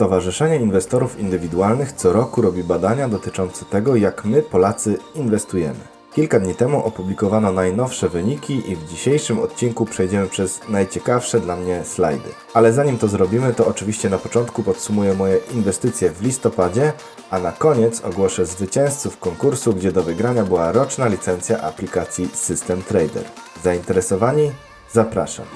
Stowarzyszenie Inwestorów Indywidualnych co roku robi badania dotyczące tego, jak my, Polacy, inwestujemy. Kilka dni temu opublikowano najnowsze wyniki i w dzisiejszym odcinku przejdziemy przez najciekawsze dla mnie slajdy. Ale zanim to zrobimy, to oczywiście na początku podsumuję moje inwestycje w listopadzie, a na koniec ogłoszę zwycięzców konkursu, gdzie do wygrania była roczna licencja aplikacji System Trader. Zainteresowani? Zapraszam.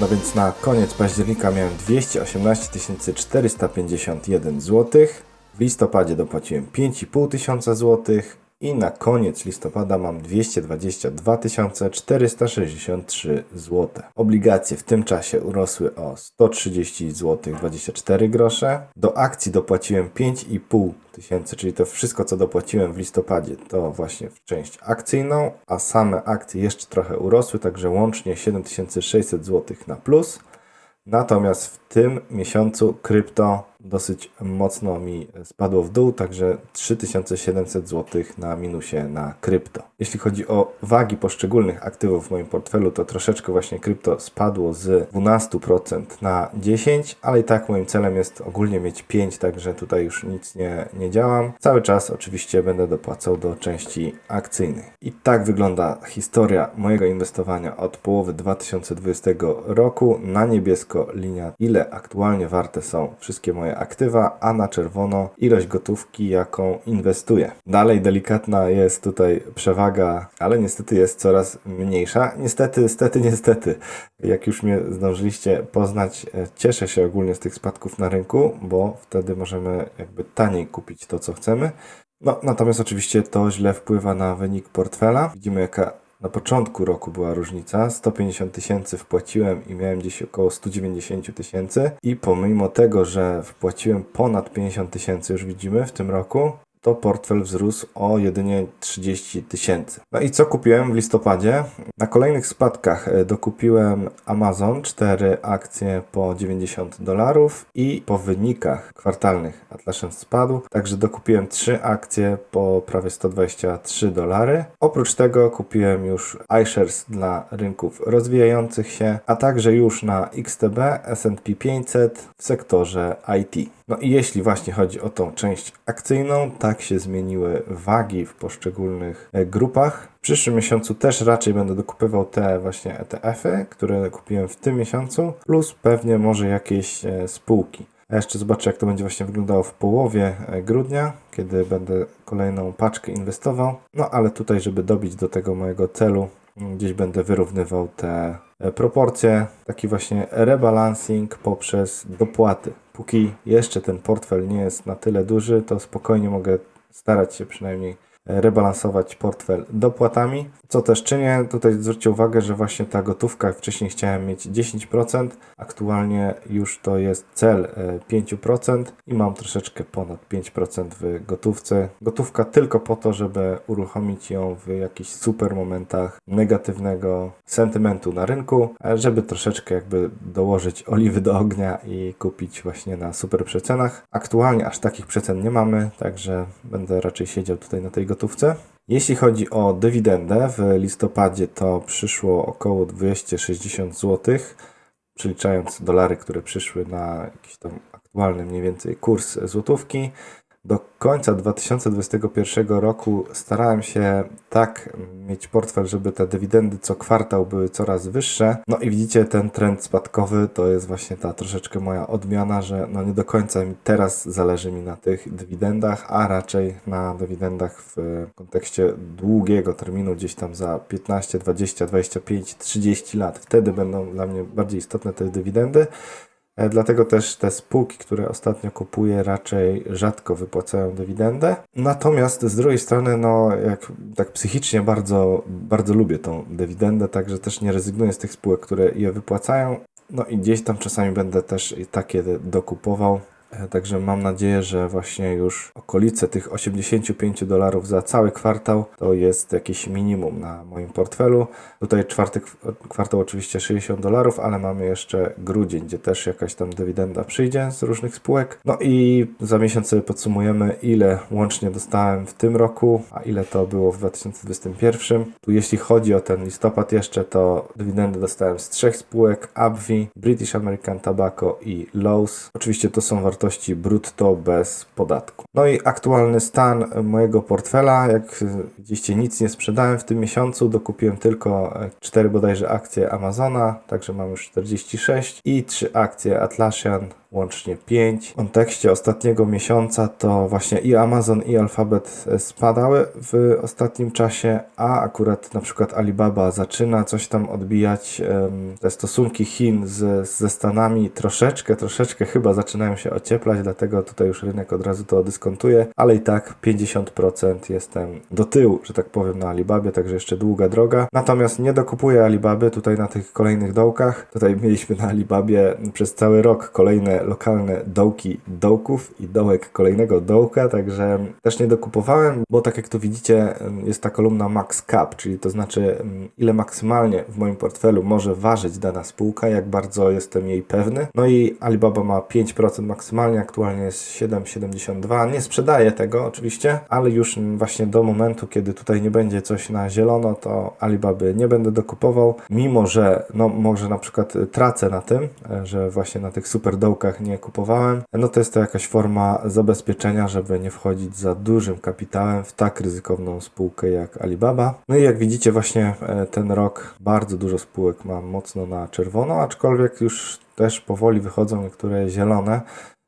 No więc na koniec października miałem 218 451 zł. W listopadzie dopłaciłem 5,5 tysiąca złotych i na koniec listopada mam 222 463 zł. Obligacje w tym czasie urosły o 130 zł 24 grosze. Do akcji dopłaciłem 5,5 tysięcy, czyli to wszystko co dopłaciłem w listopadzie to właśnie w część akcyjną, a same akcje jeszcze trochę urosły, także łącznie 7600 zł na plus. Natomiast w tym miesiącu krypto dosyć mocno mi spadło w dół, także 3700 zł na minusie na krypto. Jeśli chodzi o wagi poszczególnych aktywów w moim portfelu, to troszeczkę właśnie krypto spadło z 12% na 10%, ale i tak moim celem jest ogólnie mieć 5%, także tutaj już nic nie, nie działam. Cały czas oczywiście będę dopłacał do części akcyjnej. I tak wygląda historia mojego inwestowania od połowy 2020 roku. Na niebiesko linia, ile aktualnie warte są wszystkie moje aktywa, a na czerwono ilość gotówki, jaką inwestuję. Dalej delikatna jest tutaj przewaga, ale niestety jest coraz mniejsza. Niestety, niestety, niestety. Jak już mnie zdążyliście poznać, e, cieszę się ogólnie z tych spadków na rynku, bo wtedy możemy jakby taniej kupić to, co chcemy. No, natomiast oczywiście to źle wpływa na wynik portfela. Widzimy, jaka na początku roku była różnica. 150 tysięcy wpłaciłem i miałem gdzieś około 190 tysięcy. I pomimo tego, że wpłaciłem ponad 50 tysięcy, już widzimy w tym roku, to portfel wzrósł o jedynie 30 tysięcy. No i co kupiłem w listopadzie? Na kolejnych spadkach e, dokupiłem Amazon, 4 akcje po 90 dolarów i po wynikach kwartalnych Atlassian spadł, także dokupiłem 3 akcje po prawie 123 dolary. Oprócz tego kupiłem już iShares dla rynków rozwijających się, a także już na XTB, S&P 500 w sektorze IT. No i jeśli właśnie chodzi o tą część akcyjną, tak się zmieniły wagi w poszczególnych e, grupach. W przyszłym miesiącu też raczej będę dokupywał te właśnie ETF-y, które kupiłem w tym miesiącu, plus pewnie może jakieś e, spółki. A jeszcze zobaczę, jak to będzie właśnie wyglądało w połowie e, grudnia, kiedy będę kolejną paczkę inwestował. No ale tutaj, żeby dobić do tego mojego celu, gdzieś będę wyrównywał te proporcje, taki właśnie rebalancing poprzez dopłaty. Póki jeszcze ten portfel nie jest na tyle duży, to spokojnie mogę starać się przynajmniej rebalansować portfel dopłatami, co też czynię. Tutaj zwróćcie uwagę, że właśnie ta gotówka, wcześniej chciałem mieć 10%, aktualnie już to jest cel 5% i mam troszeczkę ponad 5% w gotówce. Gotówka tylko po to, żeby uruchomić ją w jakichś super momentach negatywnego sentymentu na rynku, żeby troszeczkę jakby dołożyć oliwy do ognia i kupić właśnie na super przecenach. Aktualnie aż takich przecen nie mamy, także będę raczej siedział tutaj na tej gotówce. Jeśli chodzi o dywidendę, w listopadzie to przyszło około 260 zł, przeliczając dolary, które przyszły na jakiś tam aktualny mniej więcej kurs złotówki. Do końca 2021 roku starałem się tak mieć portfel, żeby te dywidendy co kwartał były coraz wyższe. No i widzicie, ten trend spadkowy to jest właśnie ta troszeczkę moja odmiana, że no nie do końca mi teraz zależy mi na tych dywidendach, a raczej na dywidendach w kontekście długiego terminu, gdzieś tam za 15, 20, 25, 30 lat. Wtedy będą dla mnie bardziej istotne te dywidendy. E, dlatego też te spółki, które ostatnio kupuję, raczej rzadko wypłacają dywidendę. Natomiast z drugiej strony, no, jak tak psychicznie bardzo, bardzo lubię tą dywidendę, także też nie rezygnuję z tych spółek, które je wypłacają. No i gdzieś tam czasami będę też takie dokupował. E, Także mam nadzieję, że właśnie już okolice tych 85 dolarów za cały kwartał to jest jakieś minimum na moim portfelu. Tutaj czwarty kw- kwartał oczywiście 60 dolarów, ale mamy jeszcze grudzień, gdzie też jakaś tam dywidenda przyjdzie z różnych spółek. No i za miesiąc sobie podsumujemy, ile łącznie dostałem w tym roku, a ile to było w 2021. Tu jeśli chodzi o ten listopad jeszcze, to dywidendy dostałem z trzech spółek, AbbVie, British American Tobacco i Lowe's. Oczywiście to są wartości brutto bez podatku. No i aktualny stan mojego portfela, jak widzicie nic nie sprzedałem w tym miesiącu, dokupiłem tylko e, cztery bodajże akcje Amazona, także mam już 46 i trzy akcje Atlassian łącznie 5. W kontekście ostatniego miesiąca to właśnie i Amazon i Alphabet e, spadały w ostatnim czasie, a akurat na przykład Alibaba zaczyna coś tam odbijać. Te stosunki Chin z, ze Stanami troszeczkę, troszeczkę chyba zaczynają się ocieplać, dlatego tutaj już rynek od razu to dyskontuje, ale i tak 50% jestem do tyłu, że tak powiem, na Alibabie, także jeszcze długa droga. Natomiast nie dokupuję Alibaby tutaj na tych kolejnych dołkach. Tutaj mieliśmy na Alibabie przez cały rok kolejne lokalne dołki dołków i dołek kolejnego dołka, także też nie dokupowałem, bo tak jak tu widzicie jest ta kolumna max cap, czyli to znaczy ile maksymalnie w moim portfelu może ważyć dana spółka, jak bardzo jestem jej pewny. No i Alibaba ma 5% maksymalnie, aktualnie jest 7,72. Nie sprzedaję tego oczywiście, ale już właśnie do momentu, kiedy tutaj nie będzie coś na zielono, to Alibaby nie będę dokupował, mimo że no może na przykład tracę na tym, e, że właśnie na tych super dołkach nie kupowałem, no to jest to jakaś forma zabezpieczenia, żeby nie wchodzić za dużym kapitałem w tak ryzykowną spółkę jak Alibaba. No i jak widzicie właśnie e, ten rok bardzo dużo spółek mam mocno na czerwono, aczkolwiek już też powoli wychodzą niektóre zielone,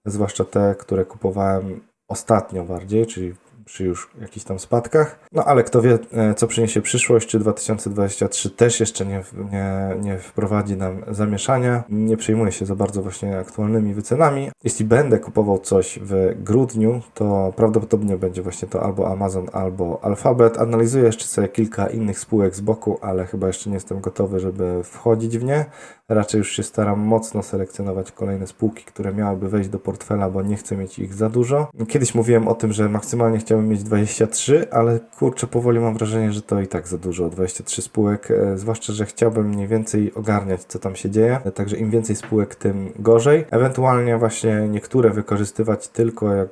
zwłaszcza te, które kupowałem ostatnio bardziej, czyli przy już jakichś tam spadkach. No ale kto wie, e, co przyniesie przyszłość, czy 2023 też jeszcze nie, nie, nie wprowadzi nam zamieszania. Nie przejmuję się za bardzo właśnie aktualnymi wycenami. Jeśli będę kupował coś w grudniu, to prawdopodobnie będzie właśnie to albo Amazon, albo Alphabet. Analizuję jeszcze sobie kilka innych spółek z boku, ale chyba jeszcze nie jestem gotowy, żeby wchodzić w nie. Raczej już się staram mocno selekcjonować kolejne spółki, które miałyby wejść do portfela, bo nie chcę mieć ich za dużo. Kiedyś mówiłem o tym, że maksymalnie chciałbym mieć 23, ale kurczę, powoli mam wrażenie, że to i tak za dużo. 23 spółek, e, zwłaszcza, że chciałbym mniej więcej ogarniać, co tam się dzieje. E, Także im więcej spółek, tym gorzej. Ewentualnie właśnie niektóre wykorzystywać tylko jak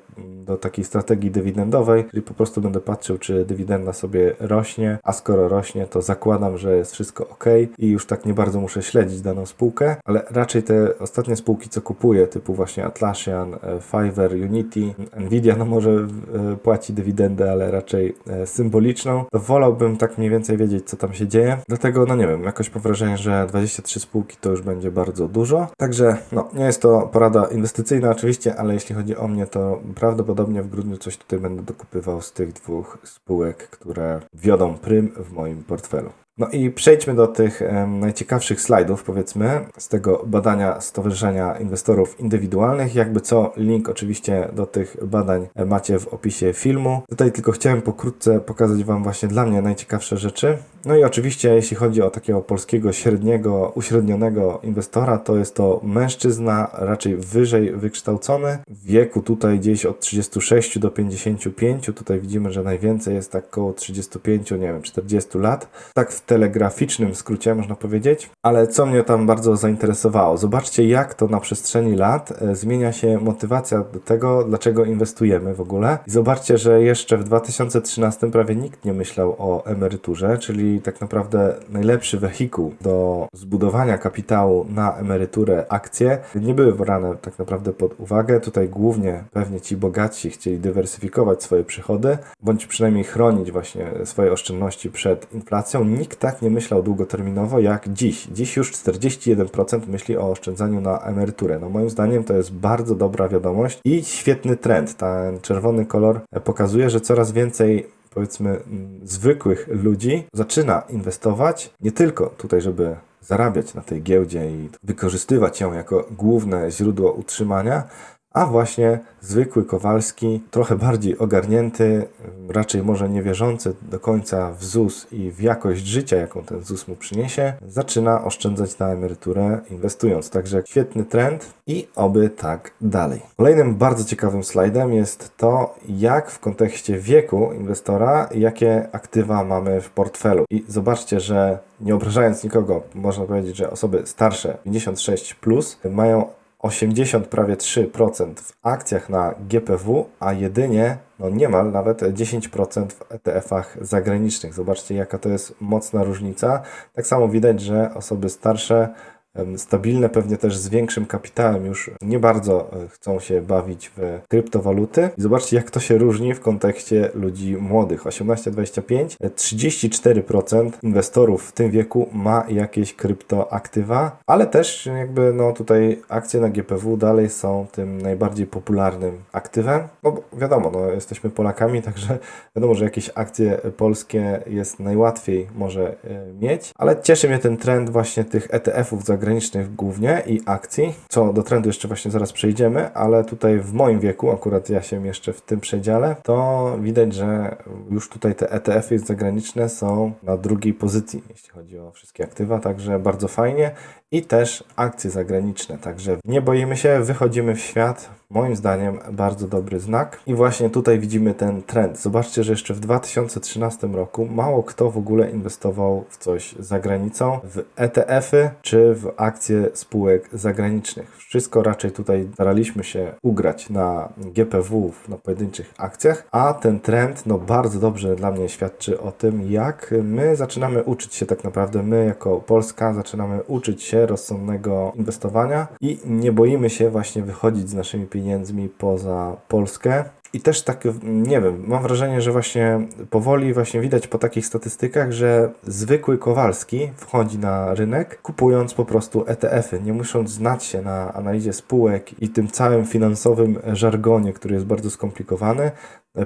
do takiej strategii dywidendowej, czyli po prostu będę patrzył, czy dywidenda sobie rośnie, a skoro rośnie, to zakładam, że jest wszystko ok i już tak nie bardzo muszę śledzić daną spółkę, ale raczej te ostatnie spółki, co kupuję, typu właśnie Atlassian, e, Fiverr, Unity, Nvidia, no może e, płaci dywidendę, ale raczej e, symboliczną, wolałbym tak mniej więcej wiedzieć, co tam się dzieje. Dlatego, no nie wiem, jakoś mam wrażenie, że 23 spółki to już będzie bardzo dużo. Także, no, nie jest to porada inwestycyjna oczywiście, ale jeśli chodzi o mnie, to prawdopodobnie w grudniu coś tutaj będę dokupywał z tych dwóch spółek, które wiodą prym w moim portfelu. No i przejdźmy do tych najciekawszych slajdów, powiedzmy, z tego badania Stowarzyszenia Inwestorów Indywidualnych. Jakby co, link oczywiście do tych badań macie w opisie filmu. Tutaj tylko chciałem pokrótce pokazać Wam właśnie dla mnie najciekawsze rzeczy. No i oczywiście, jeśli chodzi o takiego polskiego średniego, uśrednionego inwestora, to jest to mężczyzna raczej wyżej wykształcony. W wieku tutaj gdzieś od 36 do 55. Tutaj widzimy, że najwięcej jest tak około 35, nie wiem, 40 lat. Tak w telegraficznym skrócie można powiedzieć. Ale co mnie tam bardzo zainteresowało? Zobaczcie, jak to na przestrzeni lat e, zmienia się motywacja do tego, dlaczego inwestujemy w ogóle. I zobaczcie, że jeszcze w 2013 prawie nikt nie myślał o emeryturze, czyli tak naprawdę najlepszy wehikuł do zbudowania kapitału na emeryturę akcje nie były brane tak naprawdę pod uwagę. Tutaj głównie pewnie ci bogatsi chcieli dywersyfikować swoje przychody, bądź przynajmniej chronić właśnie swoje oszczędności przed inflacją. Nikt tak nie myślał długoterminowo jak dziś. Dziś już 41% myśli o oszczędzaniu na emeryturę. No moim zdaniem to jest bardzo dobra wiadomość i świetny trend. Ten czerwony kolor pokazuje, że coraz więcej powiedzmy mm, zwykłych ludzi zaczyna inwestować nie tylko tutaj, żeby zarabiać na tej giełdzie i wykorzystywać ją jako główne źródło utrzymania, a właśnie zwykły Kowalski, trochę bardziej ogarnięty, raczej może nie wierzący do końca w ZUS i w jakość życia, jaką ten ZUS mu przyniesie, zaczyna oszczędzać na emeryturę inwestując. Także świetny trend i oby tak dalej. Kolejnym bardzo ciekawym slajdem jest to, jak w kontekście wieku inwestora, jakie aktywa mamy w portfelu. I zobaczcie, że nie obrażając nikogo, można powiedzieć, że osoby starsze 56 plus mają 80 prawie 3% w akcjach na GPW, a jedynie, no niemal nawet 10% w ETF-ach zagranicznych. Zobaczcie, jaka to jest mocna różnica. Tak samo widać, że osoby starsze stabilne, pewnie też z większym kapitałem już nie bardzo e, chcą się bawić w kryptowaluty. I zobaczcie, jak to się różni w kontekście ludzi młodych. 18-25, e, 34% inwestorów w tym wieku ma jakieś kryptoaktywa, ale też jakby no tutaj akcje na GPW dalej są tym najbardziej popularnym aktywem. No bo wiadomo, no jesteśmy Polakami, także wiadomo, że jakieś akcje polskie jest najłatwiej może e, mieć, ale cieszy mnie ten trend właśnie tych ETF-ów zagranicznych głównie i akcji, co do trendu jeszcze właśnie zaraz przejdziemy, ale tutaj w moim wieku, akurat ja się jeszcze w tym przedziale, to widać, że już tutaj te ETF-y zagraniczne są na drugiej pozycji, jeśli chodzi o wszystkie aktywa, także bardzo fajnie. I też akcje zagraniczne, także nie boimy się, wychodzimy w świat, moim zdaniem bardzo dobry znak i właśnie tutaj widzimy ten trend. Zobaczcie, że jeszcze w 2013 roku mało kto w ogóle inwestował w coś za granicą, w ETF-y czy w akcje spółek zagranicznych. Wszystko raczej tutaj staraliśmy się ugrać na GPW, na pojedynczych akcjach, a ten trend no bardzo dobrze dla mnie świadczy o tym, jak my zaczynamy uczyć się tak naprawdę, my jako Polska zaczynamy uczyć się rozsądnego inwestowania i nie boimy się właśnie wychodzić z naszymi pieniędzmi poza Polskę. I też tak, nie wiem, mam wrażenie, że właśnie powoli właśnie widać po takich statystykach, że zwykły Kowalski wchodzi na rynek, kupując po prostu ETF-y, nie musząc znać się na analizie spółek i tym całym finansowym żargonie, który jest bardzo skomplikowany.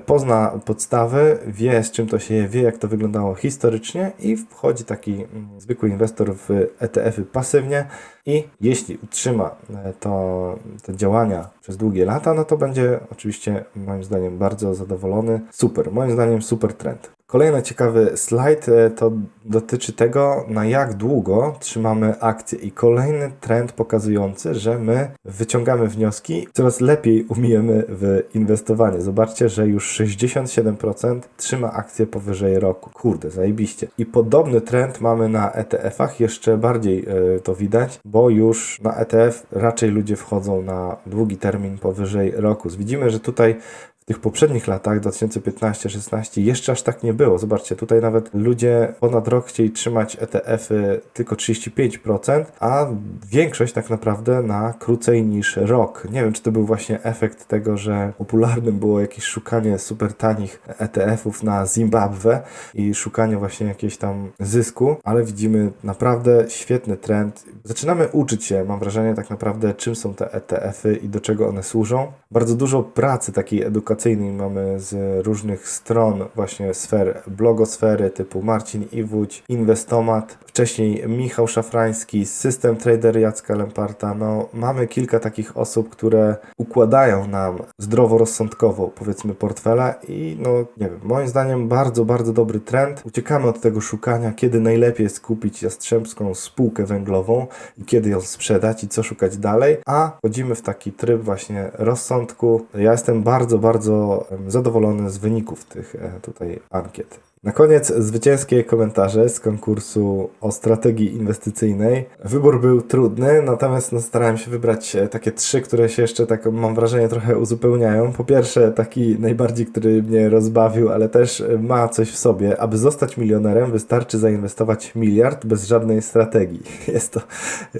Pozna podstawy, wie z czym to się je, wie jak to wyglądało historycznie i wchodzi taki mm, zwykły inwestor w ETF-y pasywnie i jeśli utrzyma e, to, te działania przez długie lata, no to będzie oczywiście moim zdaniem bardzo zadowolony. Super, moim zdaniem super trend. Kolejny ciekawy slajd e, to dotyczy tego, na jak długo trzymamy akcje i kolejny trend pokazujący, że my wyciągamy wnioski, coraz lepiej umiemy w inwestowanie. Zobaczcie, że już 67% trzyma akcje powyżej roku. Kurde, zajebiście. I podobny trend mamy na ETF-ach, jeszcze bardziej e, to widać, bo już na ETF raczej ludzie wchodzą na długi termin powyżej roku. Widzimy, że tutaj w tych poprzednich latach, 2015-16, jeszcze aż tak nie było. Zobaczcie, tutaj nawet ludzie ponad rok chcieli trzymać ETF-y tylko 35%, a większość tak naprawdę na krócej niż rok. Nie wiem, czy to był właśnie efekt tego, że popularnym było jakieś szukanie super tanich ETF-ów na Zimbabwe i szukanie właśnie jakiegoś tam zysku, ale widzimy naprawdę świetny trend. Zaczynamy uczyć się, mam wrażenie, tak naprawdę, czym są te ETF-y i do czego one służą. Bardzo dużo pracy takiej edukacyjnej mamy z różnych stron właśnie sfer blogosfery typu Marcin Iwódź, Inwestomat, wcześniej Michał Szafrański, System Trader Jacka Lemparta. No, mamy kilka takich osób, które układają nam zdroworozsądkowo powiedzmy portfele i no nie wiem, moim zdaniem bardzo, bardzo dobry trend. Uciekamy od tego szukania, kiedy najlepiej jest kupić jastrzębską spółkę węglową i kiedy ją sprzedać i co szukać dalej, a wchodzimy w taki tryb właśnie rozsądku. Ja jestem bardzo, bardzo em, zadowolony z wyników tych e, tutaj ankiet. Na koniec zwycięskie komentarze z konkursu o strategii inwestycyjnej. Wybór był trudny, natomiast no, starałem się wybrać e, takie trzy, które się jeszcze tak mam wrażenie trochę uzupełniają. Po pierwsze taki najbardziej, który mnie rozbawił, ale też e, ma coś w sobie. Aby zostać milionerem wystarczy zainwestować miliard bez żadnej strategii. Jest to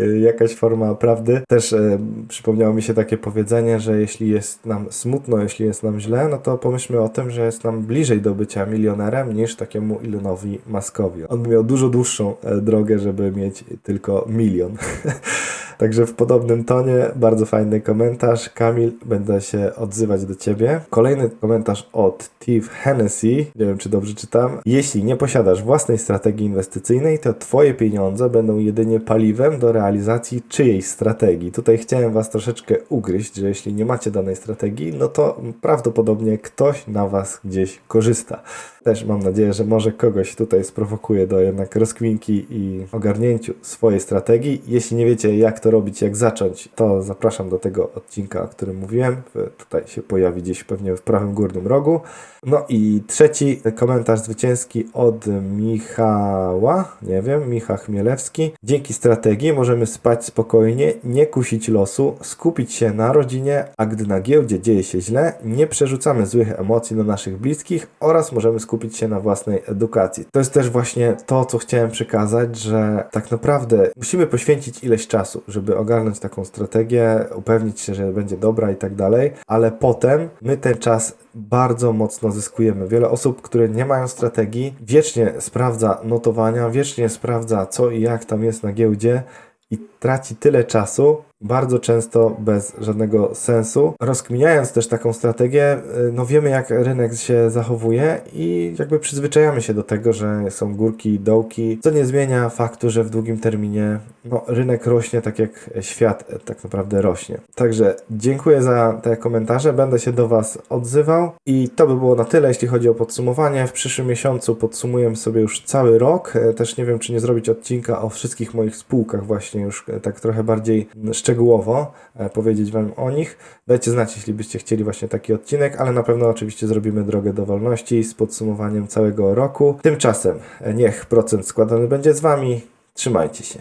e, jakaś forma prawdy. Też e, przypomniało mi się takie powiedzenie, że jeśli jest nam smutno, jeśli jest nam źle, no to pomyślmy o tym, że jest nam bliżej do bycia milionerem niż takiemu Elonowi Muskowi. On miał dużo dłuższą e, drogę, żeby mieć tylko milion. Także w podobnym tonie, bardzo fajny komentarz. Kamil, będę się odzywać do Ciebie. Kolejny komentarz od Steve Hennessy. Nie wiem, czy dobrze czytam. Jeśli nie posiadasz własnej strategii inwestycyjnej, to Twoje pieniądze będą jedynie paliwem do realizacji czyjejś strategii. Tutaj chciałem Was troszeczkę ugryźć, że jeśli nie macie danej strategii, no to prawdopodobnie ktoś na Was gdzieś korzysta. Też mam nadzieję, że może kogoś tutaj sprowokuje do jednak rozkminki i ogarnięciu swojej strategii. Jeśli nie wiecie, jak to robić, jak zacząć, to zapraszam do tego odcinka, o którym mówiłem. Tutaj się pojawi gdzieś pewnie w prawym górnym rogu. No i trzeci komentarz zwycięski od Michała, nie wiem, Michał Chmielewski. Dzięki strategii możemy spać spokojnie, nie kusić losu, skupić się na rodzinie, a gdy na giełdzie dzieje się źle, nie przerzucamy złych emocji na naszych bliskich oraz możemy skupić się na własnej edukacji. To jest też właśnie to, co chciałem przekazać, że tak naprawdę musimy poświęcić ileś czasu, żeby ogarnąć taką strategię, upewnić się, że będzie dobra i tak dalej, ale potem my ten czas bardzo mocno zyskujemy. Wiele osób, które nie mają strategii, wiecznie sprawdza notowania, wiecznie sprawdza co i jak tam jest na giełdzie i traci tyle czasu, bardzo często bez żadnego sensu. Rozkminiając też taką strategię, y, no wiemy jak rynek się zachowuje i jakby przyzwyczajamy się do tego, że są górki i dołki, co nie zmienia faktu, że w długim terminie no, rynek rośnie tak jak świat e, tak naprawdę rośnie. Także dziękuję za te komentarze, będę się do Was odzywał i to by było na tyle, jeśli chodzi o podsumowanie. W przyszłym miesiącu podsumuję sobie już cały rok. E, Też nie wiem, czy nie zrobić odcinka o wszystkich moich spółkach właśnie już e, tak trochę bardziej szczegółowo e, powiedzieć Wam o nich. Dajcie znać, jeśli byście chcieli właśnie taki odcinek, ale na pewno oczywiście zrobimy drogę do wolności z podsumowaniem całego roku. Tymczasem e, niech procent składany będzie z Wami. Trzymajcie się.